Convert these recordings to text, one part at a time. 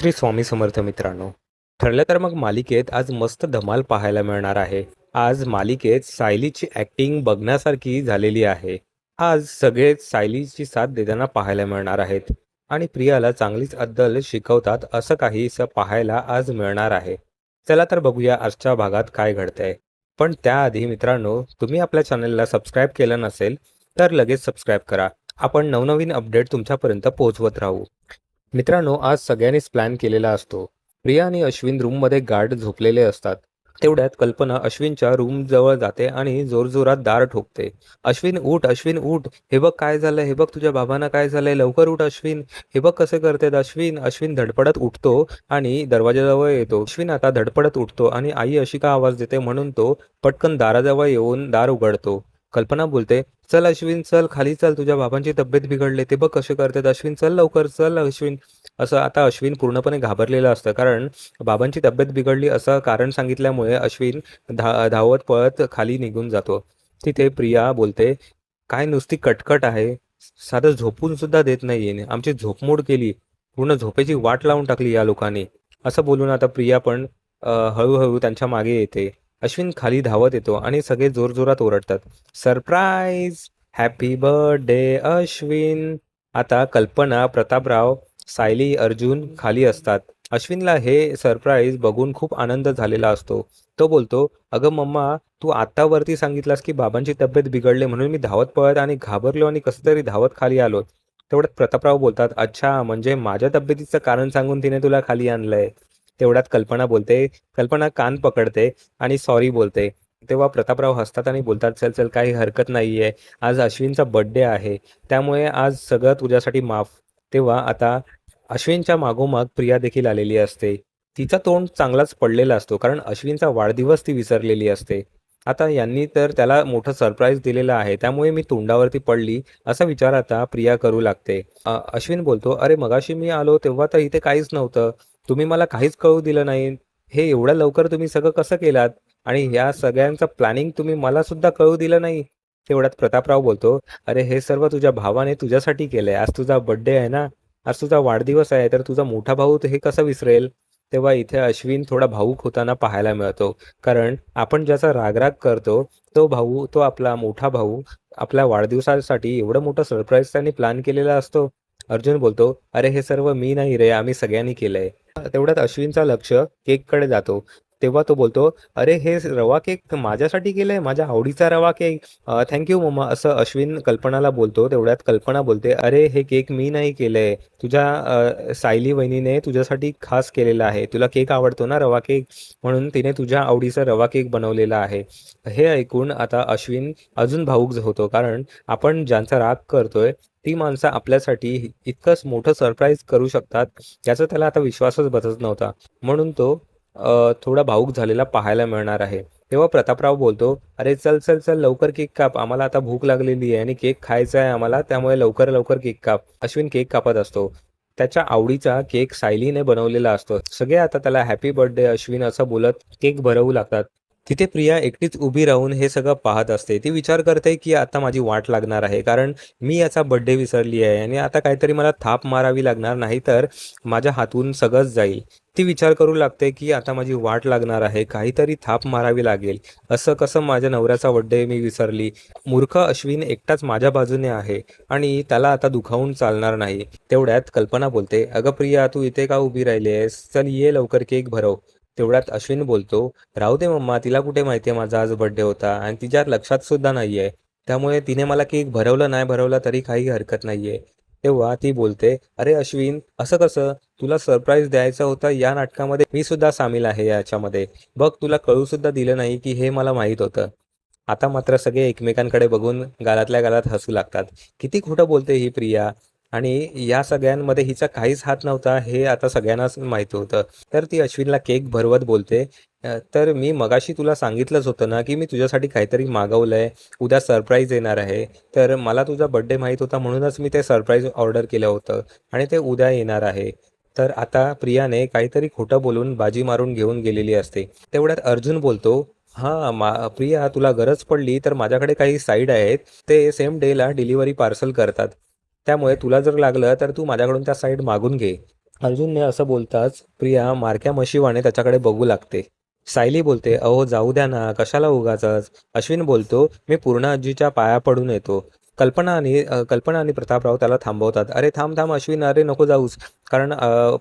श्री स्वामी समर्थ मित्रांनो ठरलं तर मग मालिकेत आज मस्त धमाल पाहायला मिळणार आहे. आज मालिकेत सायलीची ॲक्टिंग बघण्यासारखी झालेली आहे. आज सगळे सायलीची साथ देताना पाहायला मिळणार आहेत. आणि प्रियाला चांगलीच अद्दल शिकवतात असं काहीसं पाहायला आज मिळणार आहे. चला तर बघूया आजच्या भागात काय घडतंय. पण त्याआधी मित्रांनो तुम्ही आपल्या चॅनलला सबस्क्राईब केलं नसेल तर लगेच सबस्क्राईब करा. आपण नवनवीन अपडेट तुमच्यापर्यंत पोहोचवत राहू. मित्रांनो आज सगळ्यांनीच प्लॅन केलेला असतो. प्रिया आणि अश्विन रूममध्ये गार्ड झोपलेले असतात. तेवढ्यात कल्पना अश्विनच्या रूम जवळ जाते आणि जोरजोरात दार ठोकते. अश्विन उठ अश्विन उठ. हे बघ काय झालंय. हे बघ तुझ्या बाबांना काय झालंय. लवकर उठ अश्विन. हे बघ कसे करतेत अश्विन. अश्विन धडपडत उठतो आणि दरवाजाजवळ येतो. अश्विन आता धडपडत उठतो आणि आई अशी का आवाज देते? म्हणून तो पटकन दाराजवळ येऊन दार उघडतो. कल्पना बोलते चल अश्विन चल खाली चल तुझ्या बाबांची तब्येत बिघडले ते बघ कसे करतात. अश्विन चल लवकर चल अश्विन. असं आता अश्विन पूर्णपणे घाबरलेलं असतं कारण बाबांची तब्येत बिघडली असं कारण सांगितल्यामुळे अश्विन धा धावत पळत खाली निघून जातो. तिथे प्रिया बोलते काय नुसती कटकट आहे. साधं झोपून सुद्धा देत नाहीये. आमची झोपमोड केली. पूर्ण झोपेची वाट लावून टाकली या लोकांनी. असं बोलून आता प्रिया पण हळूहळू त्यांच्या मागे येते. अश्विन खाली धावत येतो आणि सगळे जोरजोरात ओरडतात. Surprise happy birthday Ashwin! आता कल्पना प्रतापराव सायली अर्जुन खाली असतात. अश्विनला हे सरप्राईज बघून खूप आनंद झालेला असतो. तो बोलतो अगं मम्मा तू आता वरती सांगितलास की बाबांची तब्येत बिघडली म्हणून मी धावत पळत आणि घाबरलो आणि कसं तरी धावत खाली आलो. तेवढ्यात प्रतापराव बोलतात अच्छा म्हणजे माझ्या तब्येतीचं कारण सांगून तिने तुला खाली आणलंय. तेवढ्यात कल्पना बोलते. कल्पना कान पकडते आणि सॉरी बोलते. तेव्हा प्रतापराव हसतात आणि बोलतात चल चल काही हरकत नाही आहे आज अश्विनचा बड्डे आहे. त्यामुळे आज सगळं तुझ्यासाठी माफ. तेव्हा आता अश्विनच्या मागोमाग प्रिया देखील आलेली असते. तिचा तोंड चांगलाच पडलेला असतो कारण अश्विनचा वाढदिवस ती विसरलेली असते. आता यांनी तर त्याला मोठं सरप्राईज दिलेलं आहे. त्यामुळे मी तोंडावरती पडली असा विचार आता प्रिया करू लागते. अश्विन बोलतो अरे मगाशी मी आलो तेव्हा तर इथे काहीच नव्हतं. तुम्ही मला काहीच कळू दिलं नाही. हे एवढ्या लवकर तुम्ही सगळं कसं केलात? आणि या सगळ्यांचं प्लॅनिंग तुम्ही मला सुद्धा कळू दिलं नाही. तेवढ्यात प्रतापराव बोलतो अरे हे सर्व तुझ्या भावाने तुझ्यासाठी केलंय. आज तुझा बर्थडे आहे ना? आज तुझा वाढदिवस आहे तर तुझा मोठा भाऊ हे कसं विसरेल? तेव्हा इथे अश्विन थोडा भाऊक होताना पाहायला मिळतो. कारण आपण ज्याचा रागराग करतो तो भाऊ तो आपला मोठा भाऊ आपल्या वाढदिवसासाठी एवढं मोठं सरप्राईज त्यांनी प्लॅन केलेला असतो. अर्जुन बोलतो अरे हे सर्व मी नाही रे आम्ही सगळ्यांनी केलंय. तेवढ्यात अश्विनचा लक्ष केककडे जातो. तेव्हा तो बोलतो अरे हे रवा केक माझ्यासाठी केलंय माझ्या आवडीचा रवा केक. थँक्यू मम्मा असं अश्विन कल्पनाला बोलतो तेवढ्यात कल्पना बोलते अरे हे केक मी नाही केलंय. तुझ्या सायली वहिनीने तुझ्यासाठी खास केलेला आहे. तुला केक आवडतो ना रवा केक? म्हणून तिने तुझ्या आवडीचा रवा केक बनवलेला आहे. हे ऐकून आता अश्विन अजून भाऊक होतो कारण आपण ज्यांचा राग करतोय ती माणसं आपल्यासाठी इतकंच मोठं सरप्राईज करू शकतात याचा त्याला आता विश्वासच बसत नव्हता. म्हणून तो थोडा भाऊक झालेला पाहायला मिळणार आहे. तेव्हा प्रतापराव बोलतो अरे चल चल चल लवकर केक काप. आम्हाला आता भूक लागलेली आहे आणि केक खायचा आहे आम्हाला त्यामुळे लवकर लवकर केक काप. अश्विन केक कापत असतो. त्याच्या आवडीचा केक सायलीने बनवलेला असतो. सगळे आता त्याला हॅपी बर्थडे अश्विन असं बोलत केक भरवू लागतात. तिथे प्रिया एकटीच उभी राहून हे सगळं पाहत असते. ती विचार करते की आता माझी वाट लागणार आहे. कारण मी याचा बर्थडे विसरली आहे आणि आता काहीतरी मला थाप मारावी लागणार नाही तर माझ्या हातून सगळंच जाईल. ती विचार करू लागते की आता माझी वाट लागणार आहे. काहीतरी थाप मारावी लागेल. असं कसं माझ्या नवऱ्याचा बड्डे मी विसरली? मूर्ख अश्विन एकटाच माझ्या बाजूने आहे आणि त्याला आता दुखावून चालणार नाही. तेवढ्यात कल्पना बोलते अगं प्रिया तू इथे का उभी राहिली आहेस? चल ये लवकर केक भरव. तेवढ्यात अश्विन बोलतो राहू दे मम्मा तिला कुठे माहितीये माझा आज बर्थडे होता आणि तिच्या लक्षात सुद्धा नाहीये. त्यामुळे तिने मला केक भरवलं नाही भरवलं तरी काही हरकत नाहीये. तेव्हा ती बोलते अरे अश्विन असं कसं? तुला सरप्राईज द्यायचा होता या नाटकामध्ये मी सुद्धा सामील आहे याच्यामध्ये. बघ तुला कळू सुद्धा दिलं नाही की हे मला माहीत होतं. आता मात्र सगळे एकमेकांकडे बघून गालातल्या गालात हसू लागतात. किती खोटं बोलते ही प्रिया. आणि या सगळ्यांमध्ये हिचा काहीच हात नव्हता हे आता सगळ्यांनाच माहिती होतं. तर ती अश्विनला केक भरवत बोलते तर मी मगाशी तुला सांगितलंच होतं ना की मी तुझ्यासाठी काहीतरी मागवलंय उद्या सरप्राईज येणार आहे. तर मला तुझा बड्डे माहीत होता म्हणूनच मी ते सरप्राईज ऑर्डर केलं होतं आणि ते उद्या येणार आहे. तर आता प्रियाने काहीतरी खोटं बोलून बाजी मारून घेऊन गेलेली असते. तेवढ्यात अर्जुन बोलतो हां मा प्रिया तुला गरज पडली तर माझ्याकडे काही साईड आहेत ते सेम डेला डिलिव्हरी पार्सल करतात. त्यामुळे तुला जर लागलं तर तू माझ्याकडून त्या साईड मागून घे. अर्जुनने असं बोलताच प्रिया मारक्या मशिवाने त्याच्याकडे बघू लागते. सायली बोलते अहो जाऊ द्या ना कशाला उगाच अश्विन बोलतो मी पूर्ण आजीच्या पाया पडून येतो. कल्पना आणि कल्पना आणि प्रतापराव त्याला थांबवतात. अरे थांब थांब अश्विन अरे नको जाऊस. कारण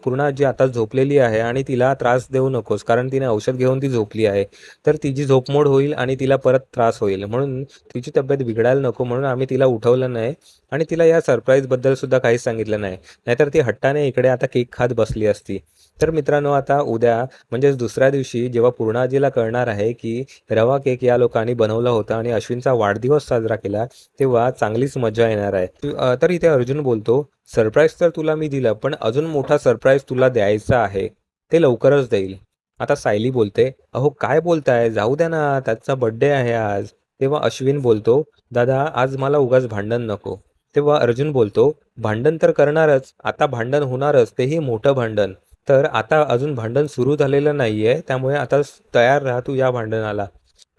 पूर्णा पूर्ण आता झोपलेली आहे आणि तिला त्रास देऊ नकोस. कारण तिने औषध घेऊन ती झोपली आहे. तर तिची झोपमोड होईल आणि तिला परत त्रास होईल. म्हणून तिची तब्येत बिघडायला नको. म्हणून आम्ही तिला उठवलं नाही. आणि तिला या सरप्राईजबद्दल सुद्धा काहीच सांगितलं नाही. नाहीतर ती हट्टाने इकडे आता केक खात बसली असती. तर मित्रांनो आता उद्या म्हणजेच दुसऱ्या दिवशी जेव्हा पूर्णाजीला कळणार आहे की रवा केक या लोकांनी बनवला होता आणि अश्विनचा वाढदिवस साजरा केला तेव्हा चांगलीच मजा येणार आहे. तर इथे अर्जुन बोलतो सरप्राईज तर तुला मी दिलं पण अजून मोठा सरप्राईज तुला द्यायचा आहे. ते लवकरच देईल. आता सायली बोलते अहो काय बोलताय? जाऊ द्या ना त्याचा बड्डे आहे आज. तेव्हा अश्विन बोलतो दादा आज मला उगाच भांडण नको. तेव्हा अर्जुन बोलतो भांडण तर करणारच आता भांडण होणारच तेही मोठं भांडण. तर आता अजून भांडण सुरू झालेलं नाहीये त्यामुळे आता तयार राहा तू या भांडणाला.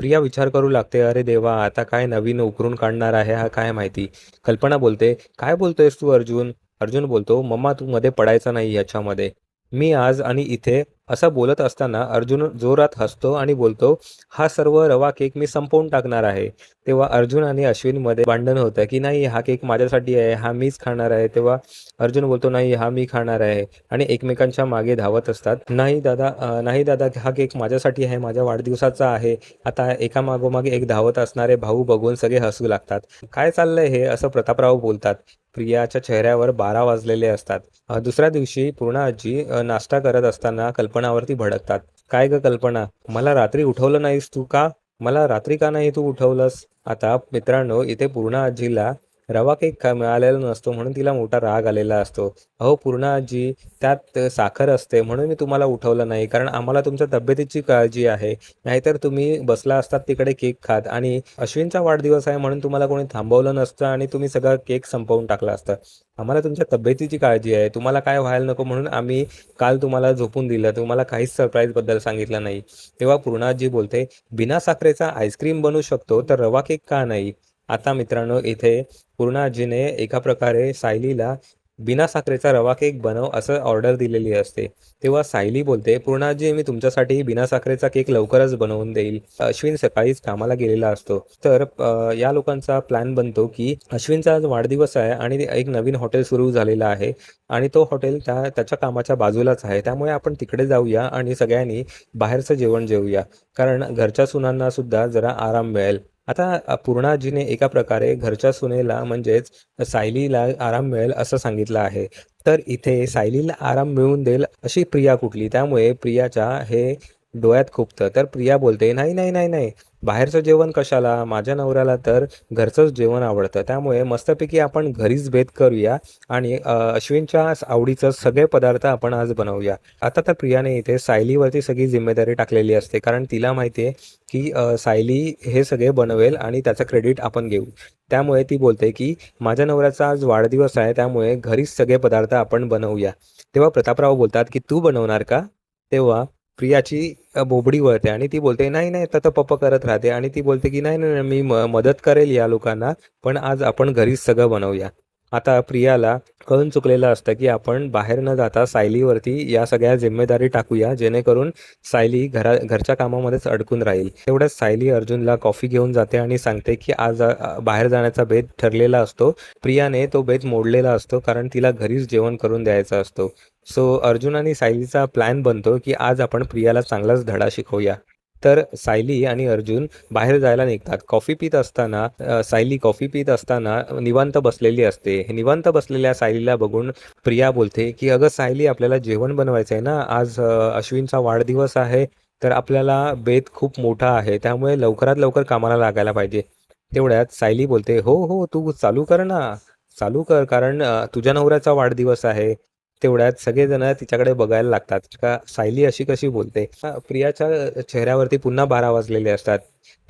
प्रिया विचार करू लागते अरे देवा आता काय नवीन उकरून काढणार आहे हा काय माहिती? कल्पना बोलते काय बोलतोयस तू अर्जुन? अर्जुन बोलतो मम्मा तू मध्ये पडायचा नाही याच्यामध्ये. मी आज आणि इथे असं बोलत असताना अर्जुन जोरात हसतो आणि बोलतो हा सर्व रवा केक मी संपवून टाकणार आहे. तेव्हा अर्जुन आणि अश्विनमध्ये भांडण होतं की नाही हा केक माझ्यासाठी आहे हा मीच खाणार आहे. तेव्हा अर्जुन बोलतो नाही हा मी खाणार आहे. आणि एकमेकांच्या मागे धावत असतात. नाही दादा नाही दादा हा केक माझ्यासाठी आहे माझ्या वाढदिवसाचा आहे. आता एका मागोमागे एक धावत असणारे भाऊ बघून सगळे हसू लागतात. काय चाललंय हे? असं प्रतापराव बोलतात. प्रियाच्या चेहऱ्यावर बारा वाजलेले असतात. दुसऱ्या दिवशी पूर्णा आजी नाश्ता करत असताना कल्पनावरती भडकतात. काय ग कल्पना? मला रात्री उठवलं नाहीस तू का? मला रात्री का नाही तू उठवलंस? आता मित्रांनो इथे पूर्ण आजीला रवा केक खा मिळालेला नसतो म्हणून तिला मोठा राग आलेला असतो. अहो पूर्ण आजी त्यात साखर असते म्हणून मी तुम्हाला उठवलं नाही. कारण आम्हाला तुमच्या तब्येतीची काळजी आहे. नाहीतर तुम्ही बसला असतात तिकडे केक खात. आणि अश्विनचा वाढदिवस आहे म्हणून तुम्हाला कोणी थांबवलं नसतं आणि तुम्ही सगळं केक संपवून टाकला असतं. आम्हाला तुमच्या तब्येतीची काळजी आहे. तुम्हाला काय व्हायला नको म्हणून आम्ही काल तुम्हाला झोपून दिलं. तुम्हाला काहीच सरप्राईजबद्दल सांगितलं नाही. तेव्हा पूर्णाजी बोलते बिना साखरेचा आईस्क्रीम बनवू शकतो तर रवा केक का नाही? आता मित्रांनो इथे पूर्णाजीने एका प्रकारे सायलीला बिना साखरेचा रवा केक बनव असं ऑर्डर दिलेली असते. तेव्हा सायली बोलते पूर्णाजी मी तुमच्यासाठी बिना साखरेचा केक लवकरच बनवून देईल. अश्विन सकाळीच कामाला गेलेला असतो. तर या लोकांचा प्लॅन बनतो की अश्विनचा आज वाढदिवस आहे आणि एक नवीन हॉटेल सुरू झालेलं आहे आणि तो हॉटेल त्या त्याच्या कामाच्या बाजूलाच आहे. त्यामुळे आपण तिकडे जाऊया आणि सगळ्यांनी बाहेरचं जेवण जेवूया. कारण घरच्या सुनांना सुद्धा जरा आराम मिळेल. आता पूर्णाजीने एका प्रकारे घरच्या सुनेला म्हणजेच सायलीला आराम मिळेल असं सांगितलं आहे. तर इथे सायलीला आराम मिळवून देईल अशी प्रिया कुठली? त्यामुळे प्रियाच्या हे डोळ्यात खुपतं. तर प्रिया बोलते नाही नाही नाही नाही. बाहेरचं जेवण कशाला? माझ्या नवऱ्याला तर घरचंच जेवण आवडतं. त्यामुळे मस्तपैकी आपण घरीच भेद करूया आणि अश्विनच्या आवडीचं सगळे पदार्थ आपण आज बनवूया. आता तर प्रियाने इथे सायलीवरती सगळी जिम्मेदारी टाकलेली असते. कारण तिला माहिती आहे की सायली हे सगळे बनवेल आणि त्याचं क्रेडिट आपण घेऊ. त्यामुळे ती बोलते की माझ्या नवऱ्याचा आज वाढदिवस आहे. त्यामुळे घरीच सगळे पदार्थ आपण बनवूया. तेव्हा प्रतापराव बोलतात की तू बनवणार का? तेव्हा प्रियाची बोबडी वळते आणि ती बोलते नाही नाही तर पप्पा करत राहते. आणि ती बोलते की नाही नाही मी म- मदत करेल या लोकांना पण आज आपण घरीच सगळं बनवूया. आता प्रियाला कळून चुकलेलं असतं की आपण बाहेर न जाता सायलीवरती या सगळ्या जिम्मेदारी टाकूया जेणेकरून सायली घरा घरच्या कामामध्येच अडकून राहील. तेवढ्याच सायली अर्जुनला कॉफी घेऊन जाते आणि सांगते की आज बाहेर जाण्याचा बेत ठरलेला असतो. प्रियाने तो बेत मोडलेला असतो कारण तिला घरीच जेवण करून द्यायचा असतो. सो अर्जुन आणि सायलीचा प्लॅन बनतो की आज आपण प्रियाला चांगलाच धडा शिकवूया. तर सायली आणि अर्जुन बाहेर जायला निघतात. कॉफी पित असताना सायली कॉफी पित असताना निवांत बसलेली असते. निवांत बसलेल्या सायलीला बघून प्रिया बोलते की अगं सायली आपल्याला जेवण बनवायचं आहे ना. आज अश्विनचा वाढदिवस आहे तर आपल्याला बेत खूप मोठा आहे त्यामुळे लवकरात लवकर कामाला लागायला पाहिजे. तेवढ्यात सायली बोलते हो हो तू चालू कर ना. चालू कर कारण तुझ्या नवऱ्याचा वाढदिवस आहे. तेवढ्यात सगळेजण तिच्याकडे बघायला लागतात. का सायली अशी कशी बोलते? प्रियाच्या चेहऱ्यावरती पुन्हा बारा वाजलेले असतात.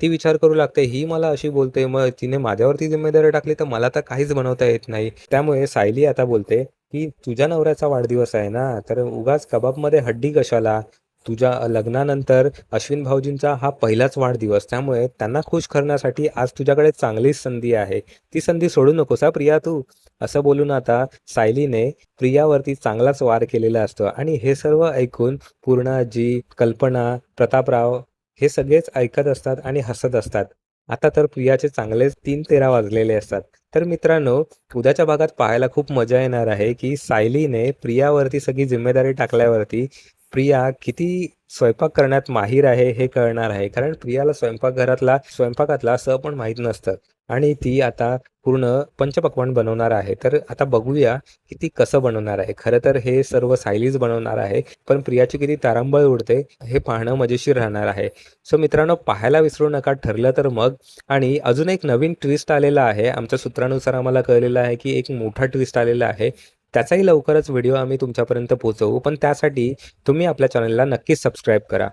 ती विचार करू लागते ही मला अशी बोलते मग तिने माझ्यावरती जिम्मेदारी टाकली तर मला तर काहीच बनवता येत नाही. त्यामुळे सायली आता बोलते की तुझ्या नवऱ्याचा वाढदिवस आहे ना तर उगाच कबाबमध्ये हड्डी कशाला? तुझ्या लग्नानंतर अश्विन भाऊजींचा हा पहिलाच वाढदिवस. त्यामुळे त्यांना खुश करण्यासाठी आज तुझ्याकडे चांगलीच संधी आहे. ती संधी सोडू नकोस हा प्रिया तू. असं बोलून आता सायलीने प्रियावरती चांगलाच वार केलेला असतो. आणि हे सर्व ऐकून पूर्णाजी कल्पना प्रतापराव हे सगळेच ऐकत असतात आणि हसत असतात. आता तर प्रियाचे चांगलेच तीन तेरा वाजलेले असतात. तर मित्रांनो उद्याच्या भागात पाहायला खूप मजा येणार आहे की सायलीने प्रियावरती सगळी जिम्मेदारी टाकल्यावरती प्रिया किती स्वयंपाक करण्यात माहीर आहे हे कळणार आहे. कारण प्रियाला स्वयंपाकघरातला स्वयंपाकातला स पण माहीत नसतं. आणि ती आता पूर्ण पंचपक्वान बनवणार आहे. तर आता बघूया की ती कसं बनवणार आहे. खरं तर हे सर्व सायलीज बनवणार आहे. पण प्रियाची किती तारांबळ उडते हे पाहणं मजेशीर राहणार आहे. सो मित्रांनो पाहायला विसरू नका. ठरलं तर मग. आणि अजून एक नवीन ट्विस्ट आलेला आहे. आमच्या सूत्रानुसार आम्हाला कळलेलं आहे की एक मोठा ट्विस्ट आलेला आहे. त्याचाही लवकरच व्हिडिओ आम्ही तुमच्यापर्यंत पोहोचवू. पण त्यासाठी तुम्ही आपल्या चॅनलला नक्कीच सबस्क्राईब करा.